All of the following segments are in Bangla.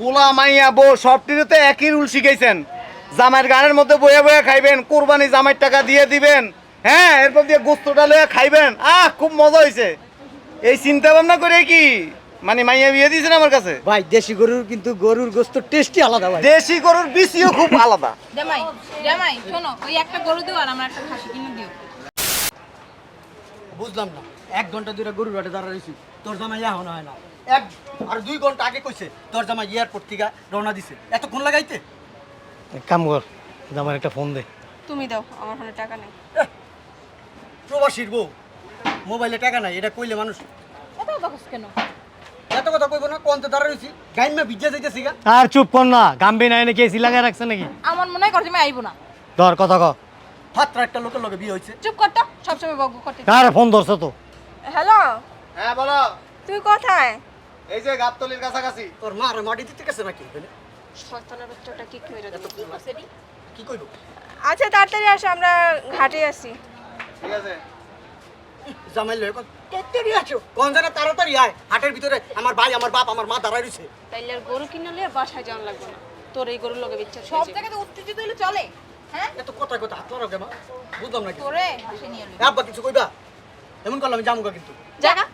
পোলা মাইয়া বউ সবটিতে তো একই রুল শিখাইছেন। জামাইয়ের গানের মধ্যে বয়ে বয়ে খাইবেন কোরবানি জামাইয়ের টাকা দিয়ে দিবেন হ্যাঁ এরপর দিয়ে গোস্তটা লয়ে খাইবেন। আহ খুব মজা হয়েছে এই চিন্তা ভাবনা করে কি? মানে মাইয়া বিয়ে দিয়েছেন আমার কাছে? ভাই দেশি গরুর কিন্তু গরুর গোস্ত টেস্টি আলাদা ভাই। দেশি গরুর বিসিও খুব আলাদা। জামাই জামাই শোনো ওই একটা গরু দিও আর আমার একটা খাসি কিনে দিও। বুঝলাম না এক ঘণ্টা ধরে গরুর হাটে দাঁড়া রয়েছি তোর জামাই এখন হয় না। এক আর দুই ঘণ্টা আগে কইছে তোর জামা এয়ারপোর্ট থেকে রওনা দিছে। এতক্ষণ লাগাইতে? এক কাম কর আমার একটা ফোন দে। তুমি দাও আমার ফোনে টাকা নেই। প্রবাসীর বউ মোবাইলে টাকা নাই এটা কইলে মানুষ। এত বাকস কেন? এত কথা কইব না কোন তো দাঁড়া রয়েছি গাইমা ভিজা যাইতেছি গা। আর চুপ কর না গাম্বি নাই নাকি এসি লাগাই রাখছে নাকি? আমার মনে হয় করছে আমি আইবো না। ধর কথা ক। ফাত্রা একটা লোকের লগে বিয়ে হইছে। চুপ কর তো সবসময় বকবো করতে। কার ফোন ধরছো তো? হ্যালো? হ্যাঁ বলো। তুই কোথায়? এই যে গাবতলির কাছাকাছি। তোর মা আর মাটি দিতে গেছে নাকি শয়তানের বাচ্চাটা কি কইরা কি করছে রে? কি কইব? আচ্ছা তাড়াতাড়ি আসো আমরা ঘাটে আসি ঠিক আছে। জামাই লয়ে কত তাড়াতাড়ি আছো কোন জায়গা তাড়াতাড়ি আয়? হাটের ভিতরে আমার ভাই আমার বাপ আমার মা দাঁড়ায় রয়েছে তাইলে আর গরু কিনলে বাসায় যাওয়ার লাগবে না। তোর এই গরুর লগে বিচ্ছা সব জায়গাতে উত্তেজিত হইলে চলে হ্যাঁ? এত কথা কথা হাত মারো কেমন বুঝলাম না কি তোরে হাসি নিয়ে লই। আব্বা কিছু কইবা? এমন করলাম আমি জামুগা কিন্তু। জায়গা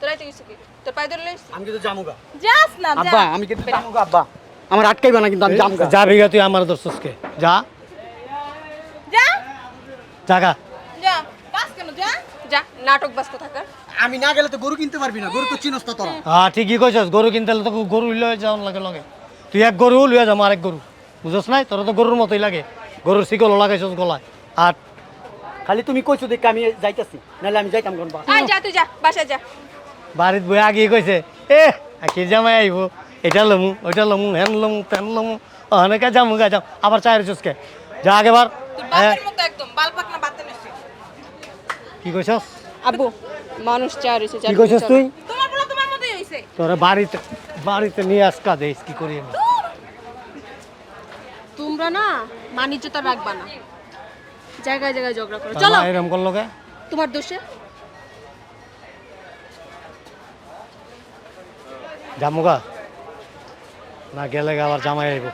তোর আইতে গেছে কি? তোর পায়ে ধরে লইছিস? আমি কিন্তু জামুগা। যাস না যা। আব্বা আমি কিন্তু জামুগা আব্বা। আমার আটকাইবা না কিন্তু আমি জামুগা। যাবি গা তুই আমার ধরছসকে যা। যা। জাগা। যা। বাস কেন যা। যা নাটক বাস থাকার আমি না গেলে তো গরু কিনতে পারবি না। গরু তো চিনস তো তোরা। হ্যাঁ। ঠিকই কইছস। গরু কিনতে হলে তো গরু লয়ে যাওয়ার লাগে লগে। তুই এক গরু লইয়া যাব আরেক গরু। বুঝছ নাই? তোর তো গরুর মতোই লাগে। গরুর শিকল লাগাইছস গলায়। আর খালি তুমি কইছো দেখ আমি যাইতাছি। নাহলে আমি যাইতাম কোন আয় যা তুই যা বাসায় যা। বাড়িত বই আগে কইছে এ আকি জামাই আইব এটা লমু ওইটা লমু হেন লমু তেন লমু অনেকে যামু গা যাম আবার চায়ের চুসকে যা আগে বার তোর হ্যাঁ, কি কইছস? আব্বু মানুষ চা রইছে কি কইছস তুই? তোমার বলা তোমার মতোই হইছে। তোরা বাড়িতে বাড়িতে নিয়ে আসকা কি করি আমি? তোমরা না মানিজ্যতা রাখবা না। জায়গায় জায়গায় ঝগড়া করো। চলো। এরম করল কে? তোমার দোষে? জামুগা না গেলে আবার জামাই আইব।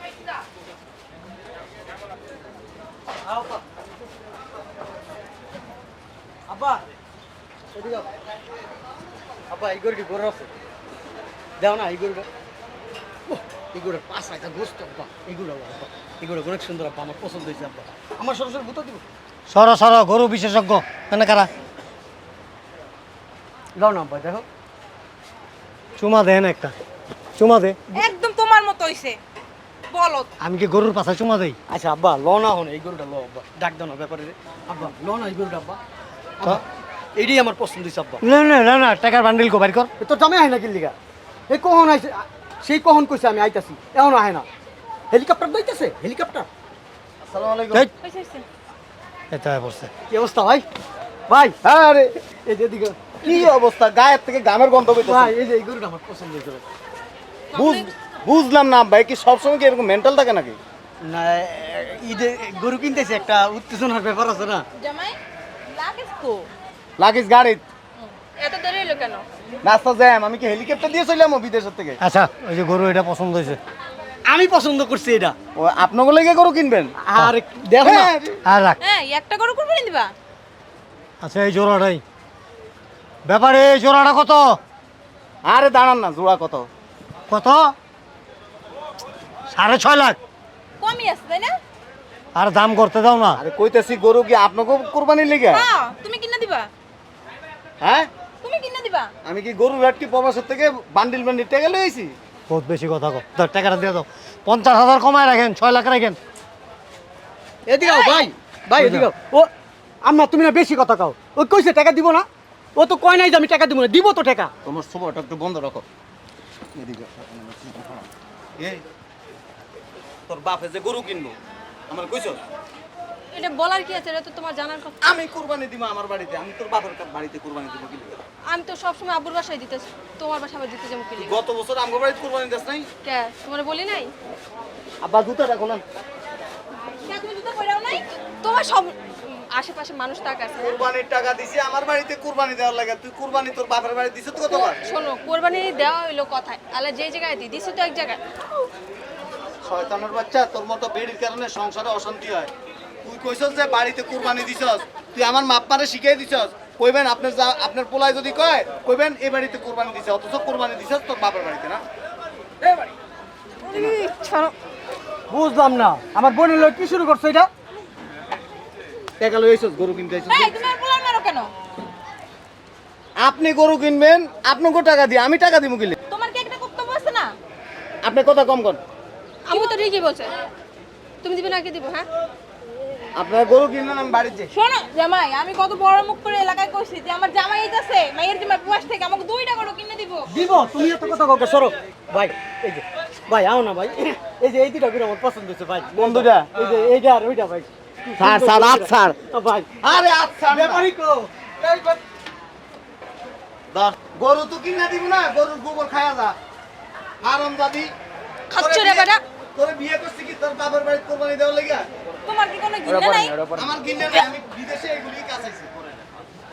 আব্বা এই গরুটি গরু আছে। দাও না এই গরুটা। পাঁচ একটা গোস্ত আব্বা। এই গরু আব্বা। এই অনেক সুন্দর আব্বা। আমার পছন্দ হয়েছে আব্বা। আমার সরাসরি ভূত দিব? সর সর গরু বিশেষজ্ঞ। কেন কারা? দাও না আব্বা দেখো। চুমা দেন একটা। চুমা দে। একদম তোমার মতো হইছে। বলো। আমি কি গরুর পাশে চুমা দেই? আচ্ছা আব্বা ল না হন এই গরুটা ল আব্বা ডাক দাও না ব্যাপারে রে। আব্বা ল না এই গরুটা আব্বা। এইটাই আমার পছন্দ হয়েছে আব্বা। না না না না টাকার বান্ডিল কো বাড়ি কর। এ তোর জামাই হয় না কিল্লিগা এই কখন আইছে? সেই কখন কইছে আমি আইতাছি এমন আহে না। হেলিকপ্টার দইতেছে হেলিকপ্টার। আসসালামু আলাইকুম। এই, হইছে হইছে। এটা হয়ে পড়ছে। কি অবস্থা ভাই? ভাই হ্যাঁ রে। এই যে এদিকে। কি অবস্থা? গায়ের থেকে গামের গন্ধ ভাই এই যে এই গরুটা আমার পছন্দ হয়েছে ভাই। বুঝ বুঝলাম না ভাই কি সবসময় কি এরকম মেন্টাল থাকে নাকি? না ঈদে গরু কিনতেছে একটা উত্তেজনার ব্যাপার আছে না। জামাই লাগেজ কো? লাগিস গাড়ি এত দেরি হলো কেন? রাস্তা জ্যাম আমি কি হেলিকপ্টার দিয়ে চললাম বিদেশের থেকে? আচ্ছা ওই যে গরু এটা পছন্দ হয়েছে। আমি পছন্দ করছি এটা। ও আপনাকে লেগে গরু কিনবেন? আর দেখো না। হ্যাঁ, আর রাখ। হ্যাঁ একটা গরু কুরবানি দিবা? আচ্ছা এই জোড়াটাই। ব্যাপারে এই জোড়াটা কত? আরে দাঁড়ান না জোড়া কত? কত? সাড়ে ছয় লাখ। কমই আছে তাই না? আর দাম করতে দাও না। আরে কইতেছি গরু কি আপনাকে কোরবানির লেগে? হ্যাঁ তুমি কিনা দিবা। হ্যাঁ? তুমি কিনা দিবা। আমি কি গরু রাটকি প্রবাসের থেকে বান্ডিল বান্ডিল টেকে লইছি বহুত বেশি কথা কো দাও টাকাটা দিয়ে দাও। পঞ্চাশ হাজার কমায় রাখেন ছয় লাখ রাখেন। এদিকে আও ভাই ভাই এদিকে আও। ও আম্মা তুমি না বেশি কথা কাও। ও কইছে টাকা দিব না? ও তো কয় নাই যে আমি টাকা দিব না দিব তো টাকা। তোমার সময়টা একটু বন্ধ রাখো। এদিকে এই তোর বাপে যে গরু কিনবো আমার কইছ? এটা বলার কি আছে? এটা তো তোমার জানার কথা। আমি কুরবানি দিব আমার বাড়িতে আমি তোর বাপের কা- বাড়িতে কোরবানি দিব কি আমি তো সবসময় আব্বুর বাসায় দিতে তোমার বাসায় আবার দিতে যাব কি গত বছর আমার বাড়িতে কোরবানি দিস নাই? কে? তোমার বলি নাই? আব্বা জুতা রাখো না। কে তুমি জুতো পরাও নাই? তোমার সব আশেপাশে মানুষ তাক আছে। কুরবানির টাকা দিছি আমার বাড়িতে কুরবানি দেওয়ার লাগে। তুই কুরবানি তোর বাপের বাড়ি দিছিস তো কতবার শোনো কোরবানি দেওয়া হইল কথায়। আল্লাহ যে জায়গায় দিই দিছি তো এক জায়গায়। শয়তানের বাচ্চা তোর মতো বেড়ির কারণে সংসারে অশান্তি হয়। তুই কইছস যে বাড়িতে কুরবানি দিছস তুই আমার মাপ্পারে শিখিয়ে দিছস। কইবেন আপনার যা আপনার পোলায় যদি কয় কইবেন এই বাড়িতে কুরবানি দিছে অথচ কুরবানি দিছস তোর বাপের বাড়িতে না? বুঝলাম না। আমার বোনের লোক কি শুরু করছ এটা? টাকা লইছস গরু কিনতে আইছস এই তুমি আর মারো কেন? আপনি গরু কিনবেন আপনাকে টাকা দিয়ে আমি টাকা দিব কিলে? তোমার কি একটা কর্তব্য আছে না? আপনি কথা কম কর আমি তো ঠিকই বলছে। তুমি দিবে না কে দিব হ্যাঁ? আপনার গরু কিনলেন আমি বাড়িতে যাই। শোনো জামাই আমি কত বড় মুখ করে এলাকায় কইছি যে আমার জামাই আছে মাইয়ের জামাই প্রবাস থেকে আমাকে দুইটা গরু কিনে দিব। দিব তুমি এত কথা কাউকে সরো। ভাই এই যে ভাই আও না ভাই। এই যে এই দুটা গুলো আমার পছন্দ হচ্ছে ভাই। বন্ধুটা এই যে এইটা আর ওইটা ভাই। স্যার স্যার আজ স্যার। আরে আচ্ছা ব্যাপারই কো গরু তো কিনা দিব না গরুর গোবর খায়া যা। আরাম দাদি। খাচ্ছ রে বেটা। তোরে বিয়ে করছি কি? তোর বাবার বাড়ি কোরবানি দেওয়ার লাগা তোমার কি কোনো গিন্না নাই? আমার কিনে নাই আমি বিদেশে এগুলি কাছাইছি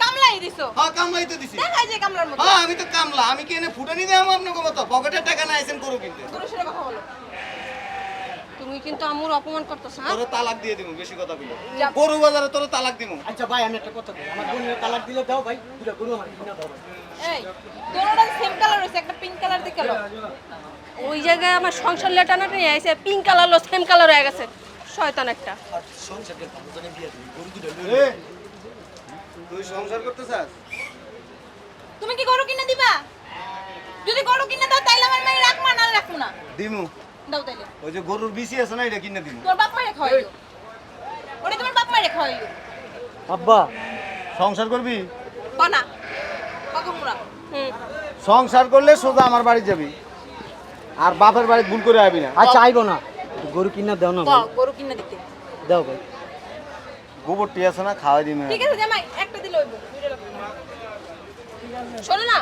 কামলাই দিছো? হ্যাঁ কামলাই তো দিছি। দেখাই যে কামলার মতো। হ্যাঁ আমি তো কামলা। আমি কি এনে ফুটানি দেয় আপনাকে মতো পকেটের টাকা না আইছেন গরু কিনতে? গরু সেটা কথা বলো। তুমি কিন্তু আমুর অপমান করতেছ হ্যাঁ? তোরে তালাক দিয়ে দিব বেশি কথা বলে গরু বাজারে তোরে তালাক দিব আচ্ছা ভাই আমি একটা কথা বলি। আমার বোনের তালাক দিলে দাও ভাই দুটা গরু আমার কিনা দাও ভাই। এই দোনোটা সেম কালার হইছে একটা পিঙ্ক কালার লো ওই জায়গায় আমার সংসার লেটানাটা নিয়ে আইছে পিঙ্ক কালার লো সেম কালার হয়ে গেছে। শয়তান একটা। এ, তুই সংসার করতে চাস তুমি কি গরু কিনে দিবা? যদি গরু কিনে দাও তাইলে আমার মাই রাখব না রাখব না? দিমু। দাও তাইলে। ওই যে গরুর বিসি আছে না এটা কিনে দিমু তোমার বাপ মায়ের খাওয়াইও। ওটা তোমার বাপ মায়ের খাওয়াইও। আব্বা সংসার করবি? বানা কাকা হুম। সংসার করলে সোজা আমার বাড়ি যাবি। আর বাপের বাড়ি ভুল করে আবি না। আচ্ছা আইবো না। গরু কিনা দাও না দাও গরু কিনে দিতে। দাও ভাই। গোবরটি আছে না খাওয়াই দিমে। ঠিক আছে জামাই একটা দিলে হইব। দুইটা লাগবে না। শোনো না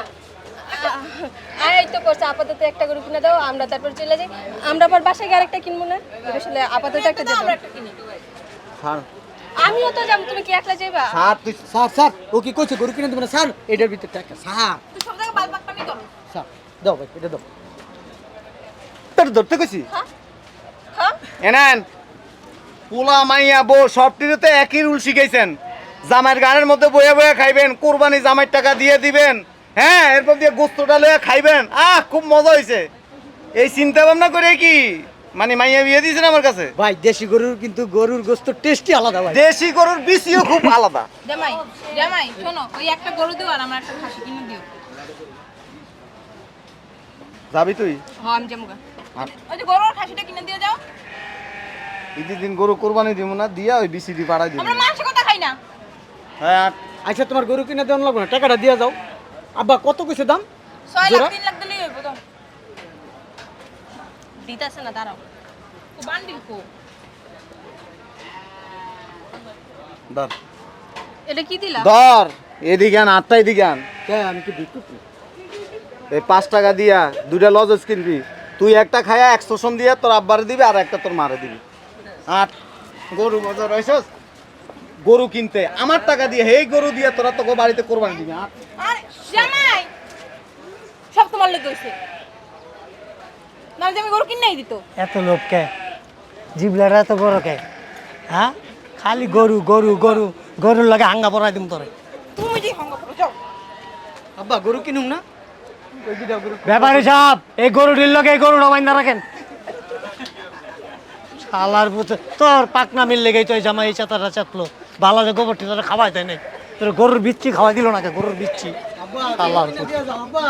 আর এই তো করছে আপাতত একটা গরু কিনে দাও আমরা তারপর চলে যাই। আমরা আবার বাসায় গিয়ে আরেকটা কিনবো না? আসলে আপাতত একটা ছাড় আমিও তো যাব তুমি কি একলা যাইবা? ছাড় তুই স্যার স্যার ও কি কইছে গরু কিনে দেবো না? স্যার এটার ভিতরে টাকা স্যার তুই সব জায়গায় বাল বাকপামি করো। স্যার দাও ভাই এটা দাও। তোর ধরতে কইছি? হ্যাঁ? হ্যাঁ? এনেন পোলা মাইয়া বউ সবটিতে তো একই রুল শিখাইছেন। জামাইয়ের গানের মধ্যে বয়ে বয়ে খাইবেন কোরবানি জামাইয়ের টাকা দিয়ে দিবেন। হ্যাঁ এরপর দিয়ে গোস্তটা লয়ে খাইবেন। আহ খুব মজা হয়েছে এই চিন্তা ভাবনা করে কি? মানে মাইয়া বিয়ে দিয়েছেন আমার কাছে? ভাই দেশি গরুর কিন্তু গরুর গোস্ত টেস্টি আলাদা ভাই। দেশি গরুর বিসিও খুব আলাদা। জামাই জামাই শোনো ওই একটা গরু দিও আর আমার একটা খাসি কিনে দিও। যাবি তুই? হ্যাঁ আমি যাব ওই যে গরু আর খাসিটা কিনে দিয়ে যাও। ঈদের দিন গরু কোরবানি দিব না দিয়া ওই বিসিডি পাড়াই দিব। আমরা মাংস কথা খাই না। হ্যাঁ। আচ্ছা তোমার গরু কিনে দেওয়া লাগবে না টাকাটা দিয়ে যাও। আব্বা কত কইছে দাম? ছয় লাখ জোড়া? তিন লাখ দিলেই হইব দিতাছে না দাঁড়াও। ও বান্ডিল কো? ধর। এটা কি দিলা? ধর এদিকে আন আটটা এদিকে আন। হ্যাঁ আমি কি বিক্রি এই পাঁচ টাকা দিয়া দুইটা লজেস কিনবি। তুই একটা খায়া একশোশন দিয়া তোর আব্বারে দিবি আর একটা তোর মারে দিবি। আট। গরু বাজার রয়েছস গরু কিনতে। আমার টাকা দিয়ে এই গরু দিয়ে তোরা তোকে বাড়িতে কোরবানি দিবি আরে জামাই সব তোমার লোক হইছে। না আমি গরু কিনেই দিত। এত লোক কে? জিবলার এত বড় কে? হ্যাঁ খালি গরু গরু গরু গরুর লাগে হাঙ্গা পড়াই দিম তোরে। তুমি যে হঙ্গ করো যাও। আব্বা গরু কিনুম না? গরু ব্যাপারী সাহেব এই গরুটির লোক এই গরুটা বাইন্দা রাখেন। শালার পুতে তোর পাকনা মিল লেগেই তো এই জামাই চাতাটা চাতলো ভালো যে গোবরটি তারা খাওয়াই তাই নাই। তোর গরুর বিচ্ছি খাওয়াই দিল না গরুর বিচ্ছি। আব্বা।